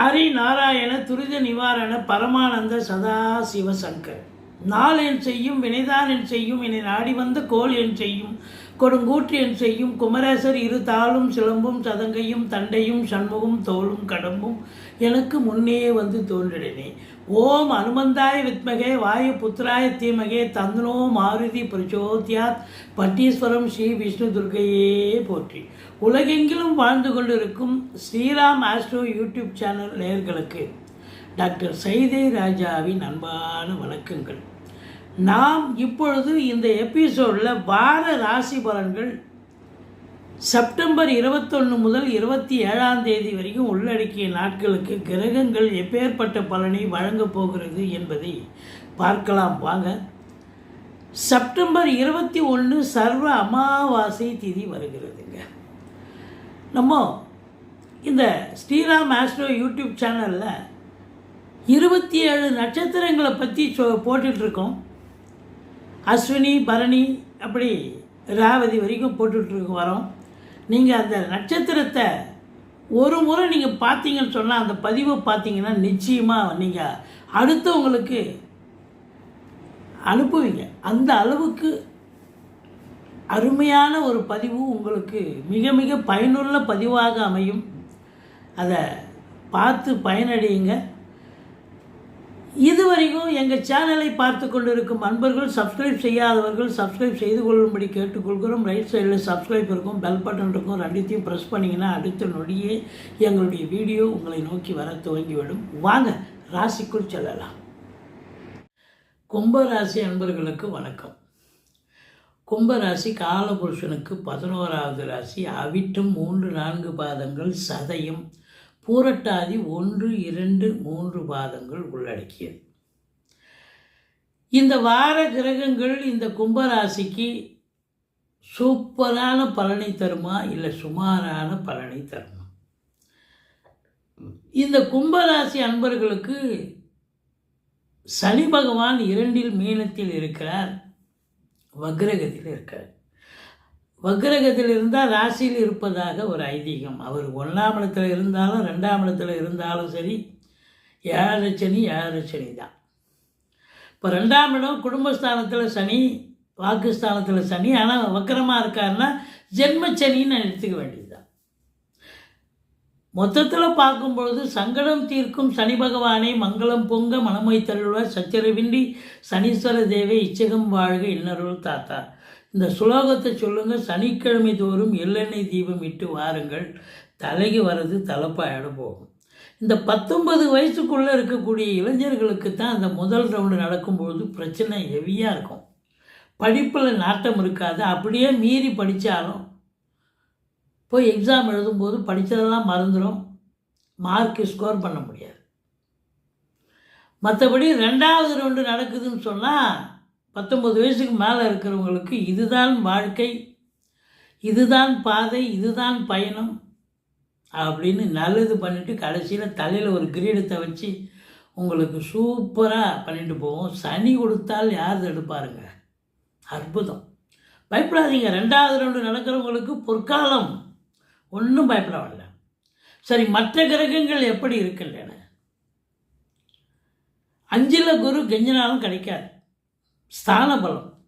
ஹரி நாராயண துரித நிவாரண பரமானந்த சதா சிவசங்கர் நாள் என் செய்யும் வினைதான் என் செய்யும் என்னை நாடி வந்த கோல் என் செய்யும். கொடுங்கூற்றியன் செய்யும் குமரேசர் இரு தாளும் சிலம்பும் சதங்கையும் தண்டையும் சண்முகம் தோளும் கடம்பும் எனக்கு முன்னே வந்து தோன்றினே ஓம் அனுமந்தாய வித்மகே வாயு புத்திராய தீமகே தந்தனோ மாருதி பிரச்சோத்யாத் பட்டீஸ்வரம் ஸ்ரீ விஷ்ணு துர்க்கையே போற்றி. உலகெங்கிலும் வாழ்ந்து கொண்டிருக்கும் ஸ்ரீராம் ஆஸ்ட்ரோ யூடியூப் சேனல் நேயர்களுக்கு டாக்டர் சைதே ராஜாவின் அன்பான வணக்கங்கள். நாம் இப்பொழுது இந்த எபிசோடில் வார ராசி பலன்கள் செப்டம்பர் இருபத்தொன்று முதல் இருபத்தி ஏழாம் தேதி வரைக்கும் உள்ளடக்கிய நாட்களுக்கு கிரகங்கள் எப்பேற்பட்ட பலனை வழங்கப் போகிறது என்பதை பார்க்கலாம். வாங்க. செப்டம்பர் இருபத்தி ஒன்று சர்வ அமாவாசை திதி வருகிறதுங்க. நம்ம இந்த ஸ்ரீராம் ஆஸ்ட்ரோ யூடியூப் சேனலில் இருபத்தி ஏழு நட்சத்திரங்களை பற்றி சொ போட்டுட்ருக்கோம். அஸ்வினி பரணி அப்படி ராவதி வரைக்கும் போட்டுட்ருக்கு வரோம். நீங்கள் அந்த நட்சத்திரத்தை ஒரு முறை நீங்கள் பார்த்தீங்கன்னு சொன்னால் அந்த பதிவை பார்த்தீங்கன்னா நிச்சயமாக நீங்கள் அடுத்தவங்களுக்கு அனுப்புவீங்க. அந்த அளவுக்கு அருமையான ஒரு பதிவு உங்களுக்கு மிக மிக பயனுள்ள பதிவாக அமையும். அதை பார்த்து பயனடையுங்க. இதுவரைக்கும் எங்கள் சேனலை பார்த்து கொண்டிருக்கும் அன்பர்கள் சப்ஸ்கிரைப் செய்யாதவர்கள் சப்ஸ்கிரைப் செய்து கொள்ளும்படி கேட்டுக்கொள்கிறோம். ரைட் சைடில் சப்ஸ்கிரைப் இருக்கும் பெல் பட்டன் இருக்கும். ரெண்டுத்தையும் ப்ரெஸ் பண்ணிங்கன்னா அடுத்த நொடியே எங்களுடைய வீடியோ உங்களை நோக்கி வர துவங்கிவிடும். வாங்க ராசிக்குள் செல்லலாம். கும்பராசி அன்பர்களுக்கு வணக்கம். கும்பராசி காலபுருஷனுக்கு பதினோராவது ராசி. அவிட்டும் மூன்று நான்கு பாதங்கள் சதயம். பூரட்டாதி ஒன்று இரண்டு மூன்று பாதங்கள் உள்ளடக்கியது. இந்த வார கிரகங்கள் இந்த கும்பராசிக்கு சூப்பரான பலனை தருமா இல்லை சுமாரான பலனை தருமா? இந்த கும்பராசி அன்பர்களுக்கு சனி பகவான் இரண்டில் மீனத்தில் இருக்கிறார் வக்ரகத்தில் இருக்கார். வக்ரகத்தில் இருந்தால் ராசியில் இருப்பதாக ஒரு ஐதீகம். அவர் ஒன்றாம் இடத்துல இருந்தாலும் ரெண்டாம் இடத்துல இருந்தாலும் சரி ஏழரை சனி ஏழரை சனி தான் இப்போ ரெண்டாம் இடம் குடும்பஸ்தானத்தில் சனி வாக்குஸ்தானத்தில் சனி. ஆனால் வக்கரமாக இருக்காருன்னா ஜென்மச்சனின்னு எடுத்துக்க வேண்டியதுதான். மொத்தத்தில் பார்க்கும்பொழுது சங்கடம் தீர்க்கும் சனி பகவானை மங்களம் பொங்க மனமை தருள்வார் சச்சரவின்றி சனீஸ்வர தேவை இச்சகம் வாழ்க இன்னருள் தாத்தா. இந்த சுலோகத்தை சொல்லுங்க சனிக்கிழமை தோறும் எள்ளெண்ணெய் தீபம் இட்டு வாருங்கள். தலைக்கு வர்றது தலைப்பாயிட போகும். இந்த பத்தொன்பது வயசுக்குள்ளே இருக்கக்கூடிய இளைஞர்களுக்கு தான் அந்த முதல் ரவுண்டு நடக்கும்பொழுது பிரச்சனை ஹெவியாக இருக்கும். படிப்பில் நாட்டம் இருக்காது. அப்படியே மீறி படித்தாலும் போய் எக்ஸாம் எழுதும்போது படித்ததெல்லாம் மறந்துடும் மார்க்கு ஸ்கோர் பண்ண முடியாது. மற்றபடி ரெண்டாவது ரவுண்டு நடக்குதுன்னு சொன்னால் பத்தொம்பது வயசுக்கு மேலே இருக்கிறவங்களுக்கு இதுதான் வாழ்க்கை இதுதான் பாதை இதுதான் பயணம் அப்படின்னு நல்லது பண்ணிவிட்டு கடைசியில் தலையில் ஒரு கிரீடத்தை வச்சு உங்களுக்கு சூப்பராக பண்ணிட்டு போவோம். சனி கொடுத்தால் யார் தடுப்பாருங்க? அற்புதம். பயப்படாதீங்க. ரெண்டாவது ரவுண்டு நடக்கிறவங்களுக்கு பொற்காலம். ஒன்றும் பயப்பட வேண்டாம் சரி மற்ற கிரகங்கள் எப்படி இருக்கின்றன? அஞ்சில் குரு கெஞ்சினாலும் கிடைக்காது. ஸ்தான பலம்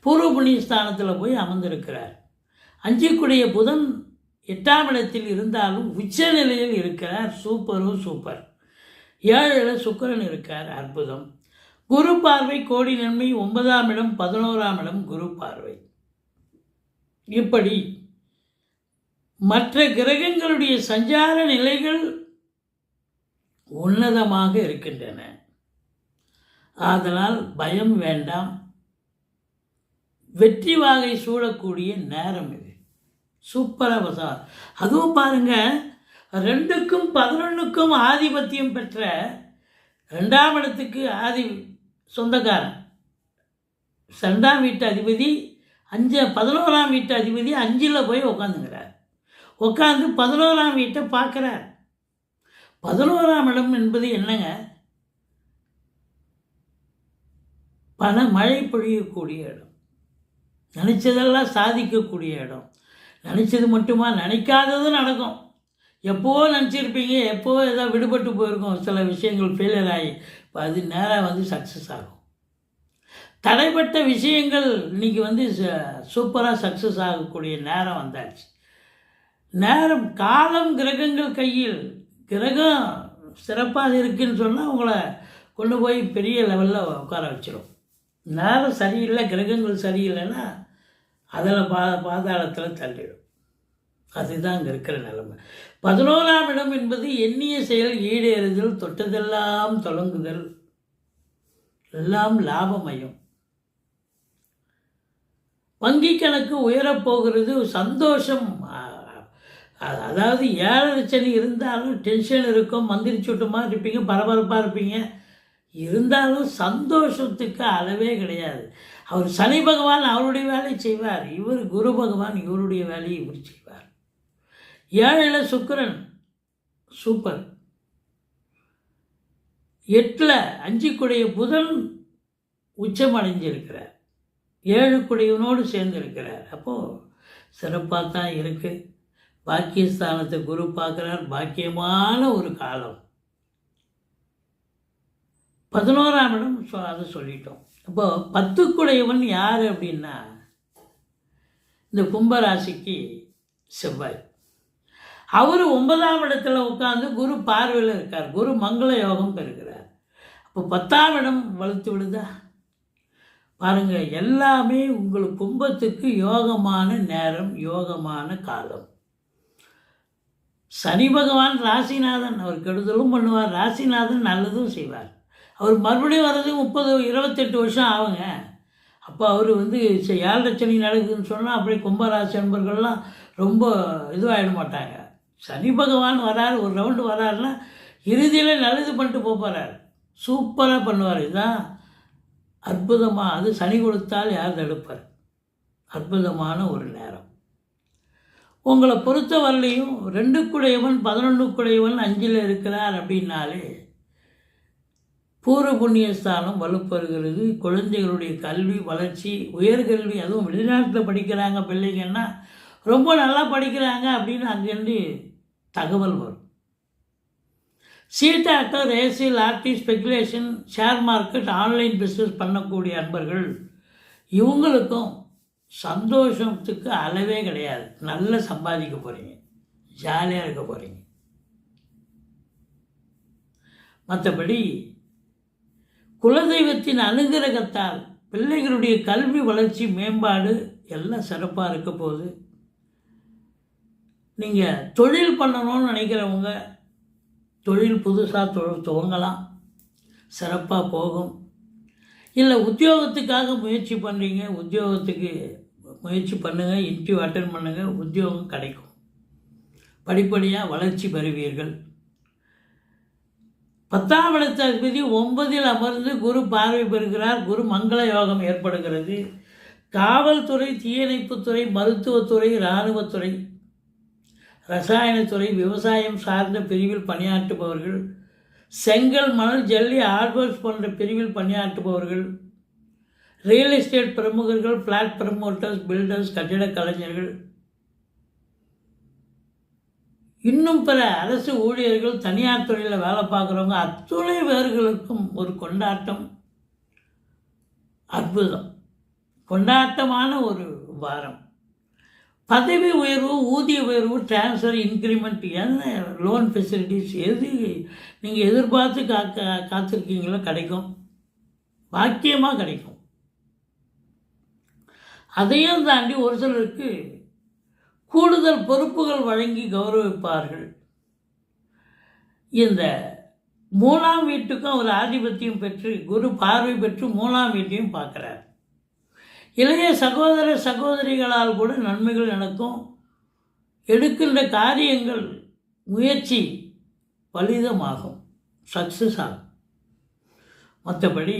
பூர்வ புண்ணிய ஸ்தானத்தில் போய் அமர்ந்திருக்கிறார். அஞ்சிக்குடைய புதன் எட்டாம் இடத்தில் இருந்தாலும் உச்ச நிலையில் இருக்கிறார். சூப்பரும் சூப்பர். ஏழில் சுக்கரன் இருக்கார். அற்புதம். குரு பார்வை கோடி நன்மை ஒன்பதாம் இடம் பதினோராம் இடம் குரு பார்வை. இப்படி மற்ற கிரகங்களுடைய சஞ்சார நிலைகள் உன்னதமாக இருக்கின்றன. ஆதலால் பயம் வேண்டாம். வெற்றி வாகை சூழக்கூடிய நேரம் இது. சூப்பராக பசா அதுவும் பாருங்க ரெண்டுக்கும் பதினொன்றுக்கும் ஆதிபத்தியம் பெற்ற ரெண்டாம் இடத்துக்கு ஆதி சொந்தக்காரன். ரெண்டாம் வீட்டு அதிபதி அஞ்சு பதினோராம் வீட்டு அதிபதி அஞ்சில் போய் உக்காந்துங்கிறார் உட்காந்து பதினோராம் வீட்டை பார்க்குறார். பதினோராம் இடம் என்பது என்னங்க? பல மழை பொழியக்கூடிய இடம். நினச்சதெல்லாம் சாதிக்கக்கூடிய இடம். நினச்சது மட்டுமா? நினைக்காததும் நடக்கும். எப்போவோ நினச்சிருப்பீங்க எப்போவோ ஏதோ விடுபட்டு போயிருக்கோம். சில விஷயங்கள் ஃபெயிலியர் ஆகி இப்போ அது நேராக வந்து சக்ஸஸ் ஆகும். தடைப்பட்ட விஷயங்கள் இன்னைக்கு வந்து சூப்பராக சக்ஸஸ் ஆகக்கூடிய நேரம் வந்தாச்சு. நேரம் காலம் கிரகங்கள் கையில். கிரகம் சிறப்பாக இருக்குன்னு சொன்னால் உங்களை கொண்டு போய் பெரிய லெவலில் உட்கார வச்சிடும் நேரம் சரியில்லை கிரகங்கள் சரியில்லைன்னா அதில் பா பாதாளத்தில் தள்ளிடும். அதுதான் அங்கே இருக்கிற நிலைமை. பதினோராம் இடம் என்பது எண்ணிய செயல் ஈடேறுதல் தொட்டதெல்லாம் தொடங்குதல் எல்லாம் லாபமயம். வங்கி கணக்கு உயரப்போகிறது சந்தோஷம். அதாவது ஏழரை சனி இருந்தாலும் டென்ஷன் இருக்கும் மந்திரி சுட்டமாக இருப்பீங்க பரபரப்பாக இருப்பீங்க. இருந்தாலும் சந்தோஷத்துக்கு அளவே கிடையாது. அவர் சனி பகவான் அவருடைய வேலையை செய்வார். இவர் குரு பகவான் இவருடைய வேலையை இவர் செய்வார். ஏழில் சுக்கிரன். சூப்பர். எட்டில் அஞ்சுக்குடைய புதன் உச்சம் அடைஞ்சிருக்கிறார் ஏழு குடையவனோடு சேர்ந்திருக்கிறார். அப்போது சிறப்பாக தான் இருக்குது பாக்கியஸ்தானத்தை குரு பார்க்குறார். பாக்கியமான ஒரு காலம். பதினோராம் இடம் சொ- அதை சொல்லிட்டோம். இப்போ பத்துக்குடையவன் யார் அப்படின்னா இந்த கும்பராசிக்கு செவ்வாய். அவர் ஒன்பதாம் இடத்துல உட்காந்து குரு பார்வையில் இருக்கார். குரு மங்கள யோகம் பெறுகிறார். அப்போ பத்தாம் இடம் வளர்த்து விடுதா? பாருங்கள் எல்லாமே உங்களுக்கு கும்பத்துக்கு யோகமான நேரம் யோகமான காலம். சனி பகவான் ராசிநாதன் அவர் கெடுதலும் பண்ணுவார். ராசிநாதன் நல்லதும் செய்வார். அவர் மறுபடியும் வர்றது முப்பது இருபத்தெட்டு வருஷம் ஆகுங்க. அப்போ அவர் வந்து சரி, ஏழரை சனி நடக்குதுன்னு சொன்னால் அப்படியே கும்பராசி அன்பர்கள்லாம் ரொம்ப இதுவாகிட மாட்டாங்க. சனி பகவான் வராரு ஒரு ரவுண்டு வராருன்னா இறுதியில் நல்லது பண்ணிட்டு போகிறார் சூப்பராக பண்ணுவார். இதுதான் அற்புதமாக அது சனி கொடுத்தால் யார் தடுப்பார்? அற்புதமான ஒரு நேரம். உங்களை பொறுத்த வரலையும் ரெண்டு பதினொன்றுக்குடையவன் பதினொன்று அஞ்சில் இருக்கிறார் அப்படின்னாலே பூர்வ புண்ணியஸ்தானம் வலுப்பெறுகிறது குழந்தைகளுடைய கல்வி வளர்ச்சி உயர்கல்வி அதுவும் வெளிநாட்டில் படிக்கிறாங்க பிள்ளைங்கன்னா ரொம்ப நல்லா படிக்கிறாங்க அப்படின்னு அங்கேருந்து தகவல் வரும். சீட்டாட்டம் ரேசியல் RT speculation share market online business பண்ணக்கூடிய அன்பர்கள் இவங்களுக்கும் சந்தோஷத்துக்கு அளவே கிடையாது. நல்லா சம்பாதிக்க போகிறீங்க ஜாலியாக இருக்க போகிறீங்க மற்றபடி குலதெய்வத்தின் அனுகிரகத்தால் பிள்ளைகளுடைய கல்வி வளர்ச்சி மேம்பாடு எல்லாம் சிறப்பாக இருக்க போகுது. நீங்கள் தொழில் பண்ணணும்னு நினைக்கிறவங்க தொழில் புதுசாக தொழில் துவங்கலாம். சிறப்பாக போகும். இல்லை உத்தியோகத்துக்காக முயற்சி பண்ணுறீங்க உத்தியோகத்துக்கு முயற்சி பண்ணுங்கள் இன்டர்வியூ அட்டன் பண்ணுங்கள் உத்தியோகம் கிடைக்கும். படிப்படியாக வளர்ச்சி பெறுவீர்கள். பத்தாம் இடத்த அதிபதி ஒன்பதில் அமர்ந்து குரு பார்வை பெறுகிறார். குரு மங்கள யோகம் ஏற்படுகிறது. காவல்துறை தீயணைப்புத்துறை மருத்துவத்துறை இராணுவத்துறை ரசாயனத்துறை விவசாயம் சார்ந்த பிரிவில் பணியாற்றுபவர்கள் செங்கல் மணல் ஜல்லி ஆர்வர்ஸ் போன்ற பிரிவில் பணியாற்றுபவர்கள் ரியல் எஸ்டேட் பிரமுகர்கள் ஃப்ளாட் ப்ரமோட்டர்ஸ் பில்டர்ஸ் கட்டிடக் கலைஞர்கள் இன்னும் பிற அரசு ஊழியர்கள் தனியார் துறையில் வேலை பார்க்குறவங்க அத்துணை பேர்களுக்கும் ஒரு கொண்டாட்டம். அற்புதம். கொண்டாட்டமான ஒரு வாரம். பதவி உயர்வு ஊதிய உயர்வு டிரான்ஸ்ஃபர் இன்க்ரிமெண்ட் என்ன லோன் ஃபெசிலிட்டிஸ் எது நீங்கள் எதிர்பார்த்து காக்க காத்திருக்கீங்களோ கிடைக்கும். பாக்கியமாக கிடைக்கும். அதையும் தாண்டி ஒரு சிலருக்கு கூடுதல் பொறுப்புகள் வழங்கி கௌரவிப்பார்கள். இந்த மூணாம் வீட்டுக்கும் அவர் ஆதிபத்தியம் பெற்று குரு பார்வை பெற்று மூணாம் வீட்டையும் பார்க்குறார். இளைய சகோதர சகோதரிகளால் கூட நன்மைகள் நடக்கும். எடுக்கின்ற காரியங்கள் முயற்சி பலிதமாகும். சக்ஸஸ் ஆகும். மற்றபடி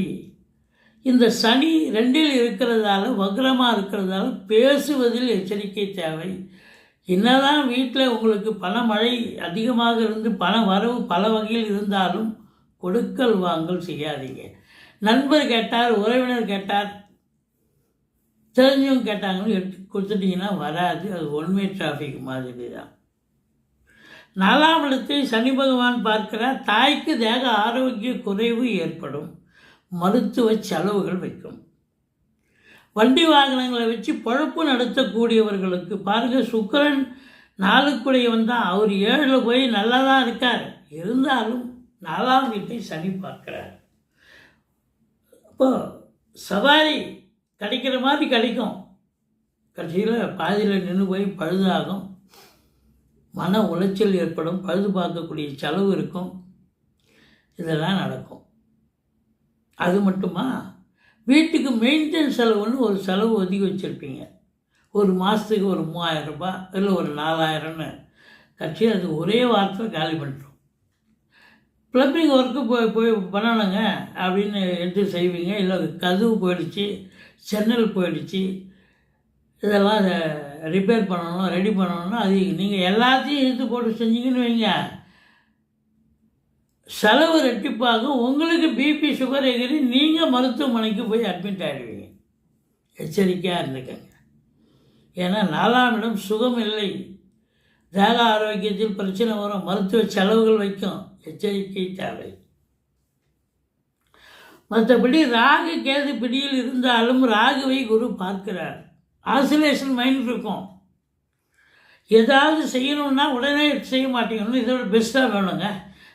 இந்த சனி ரெண்டில் இருக்கிறதால வக்ரமாக இருக்கிறதால பேசுவதில் எச்சரிக்கை தேவை. என்னதான் வீட்டில் உங்களுக்கு பணமழை அதிகமாக இருந்து பண வரவு பல வகையில் இருந்தாலும் கொடுக்கல் வாங்கல் செய்யாதீங்க. நண்பர் கேட்டார் உறவினர் கேட்டார் தெரிஞ்சவங்க கேட்டாங்கன்னு எடுத்து கொடுத்துட்டிங்கன்னா வராது. அது ஒன்வே டிராஃபிக் மாதிரி தான் நாலாம் இடத்தை சனி பகவான் பார்க்கிறார் தாய்க்கு தேக ஆரோக்கிய குறைவு ஏற்படும். மருத்துவ செலவுகள் வைக்கும். வண்டி வாகனங்களை வச்சு பொழப்பு நடத்தக்கூடியவர்களுக்கு பாருங்கள் சுக்கிரன் நாளுக்குடையவன் தான் அவர் ஏழில் போய் நல்லா தான் இருக்கார். இருந்தாலும் நாலாம் வீட்டை சனி பார்க்கிறார். அப்போ சவாரி கிடைக்கிற மாதிரி கிடைக்கும். கடைசியில் பாதியில் நின்று போய் பழுதாகும். மன உளைச்சல் ஏற்படும். பழுது பார்க்கக்கூடிய செலவு இருக்கும். இதெல்லாம் நடக்கும். அது மட்டுமா? வீட்டுக்கு மெயின்டெனன்ஸ் செலவுன்னு ஒரு செலவு ஒதுக்கி வச்சுருப்பீங்க. ஒரு மாதத்துக்கு ஒரு மூவாயிரம் ரூபாய் இல்லை ஒரு நாலாயிரம்னு. கட்சி அது ஒரே வாரத்தில் காலி பண்ணுறோம் ப்ளம்பிங் ஒர்க்கு போய் போய் பண்ணணுங்க அப்படின்னு எடுத்து செய்வீங்க. இல்லை கதவு போயிடுச்சு ஜன்னல் போயிடுச்சு. இதெல்லாம் ரிப்பேர் பண்ணணும் ரெடி பண்ணணும்னா அது நீங்கள் எல்லாத்தையும் இழுத்து போட்டு செஞ்சீங்கன்னு வைங்க. செலவு ரெட்டிப்பாகும் உங்களுக்கு பிபி சுகர் எகிரி நீங்கள் மருத்துவமனைக்கு போய் அட்மிட் ஆகிடுவீங்க எச்சரிக்கையாக இருந்துக்கங்க. ஏன்னா நாலாம் இடம் சுகம் இல்லை. தேக ஆரோக்கியத்தில் பிரச்சனை வரும். மருத்துவ செலவுகள் வைக்கும். எச்சரிக்கை தேவை. மற்றபடி ராகு கேது பிடியில் இருந்தாலும் ராகுவை குரு பார்க்கிறார். ஆசிலேஷன் மைண்ட் இருக்கும். ஏதாவது செய்யணும்னா உடனே செய்ய மாட்டேங்கணும் இதோட பெஸ்ட்டாக வேணுங்க.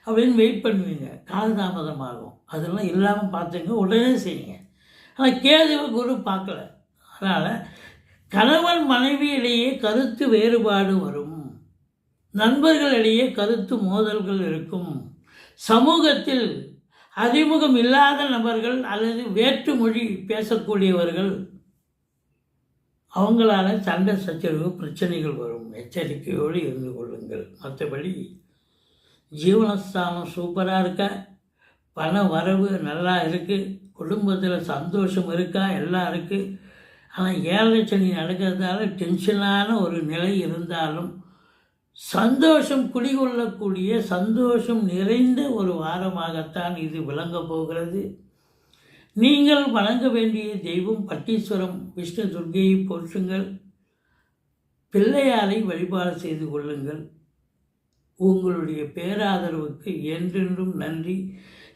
அப்படின்னு வெயிட் பண்ணுவீங்க. காலதாமதமாகும் அதெல்லாம் இல்லாமல் பார்த்துங்க உடனே செய்யுங்க. ஆனால் கேதுவை குரு பார்க்கல. அதனால் கணவன் மனைவியிடையே கருத்து வேறுபாடு வரும். நண்பர்களிடையே கருத்து மோதல்கள் இருக்கும். சமூகத்தில் அறிமுகம் இல்லாத நபர்கள் அல்லது வேற்று மொழி பேசக்கூடியவர்கள் அவங்களால சண்டை சச்சரவு பிரச்சனைகள் வரும். எச்சரிக்கையோடு இருந்து கொள்ளுங்கள். மற்றபடி ஜீவனஸ்தானம் சூப்பராக இருக்கா? பண வரவு நல்லா இருக்குது குடும்பத்தில் சந்தோஷம் இருக்கா? எல்லாம் இருக்குது ஆனால் ஏழரை சனி நடக்கிறதால டென்ஷனான ஒரு நிலை இருந்தாலும் சந்தோஷம் குடிகொள்ளக்கூடிய சந்தோஷம் நிறைந்த ஒரு வாரமாகத்தான் இது விளங்கப் போகிறது. நீங்கள் வணங்க வேண்டிய தெய்வம் பட்டீஸ்வரம் விஷ்ணு துர்கையை போற்றுங்கள். பிள்ளையாரை வழிபாடு செய்து கொள்ளுங்கள். உங்களுடைய பேராதரவுக்கு என்றென்றும் நன்றி.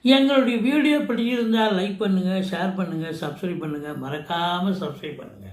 எங்களுடைய வீடியோ பிடிச்சிருந்தால் லைக் பண்ணுங்கள் ஷேர் பண்ணுங்கள் சப்ஸ்கிரைப் பண்ணுங்கள் மறக்காமல் சப்ஸ்கிரைப் பண்ணுங்கள்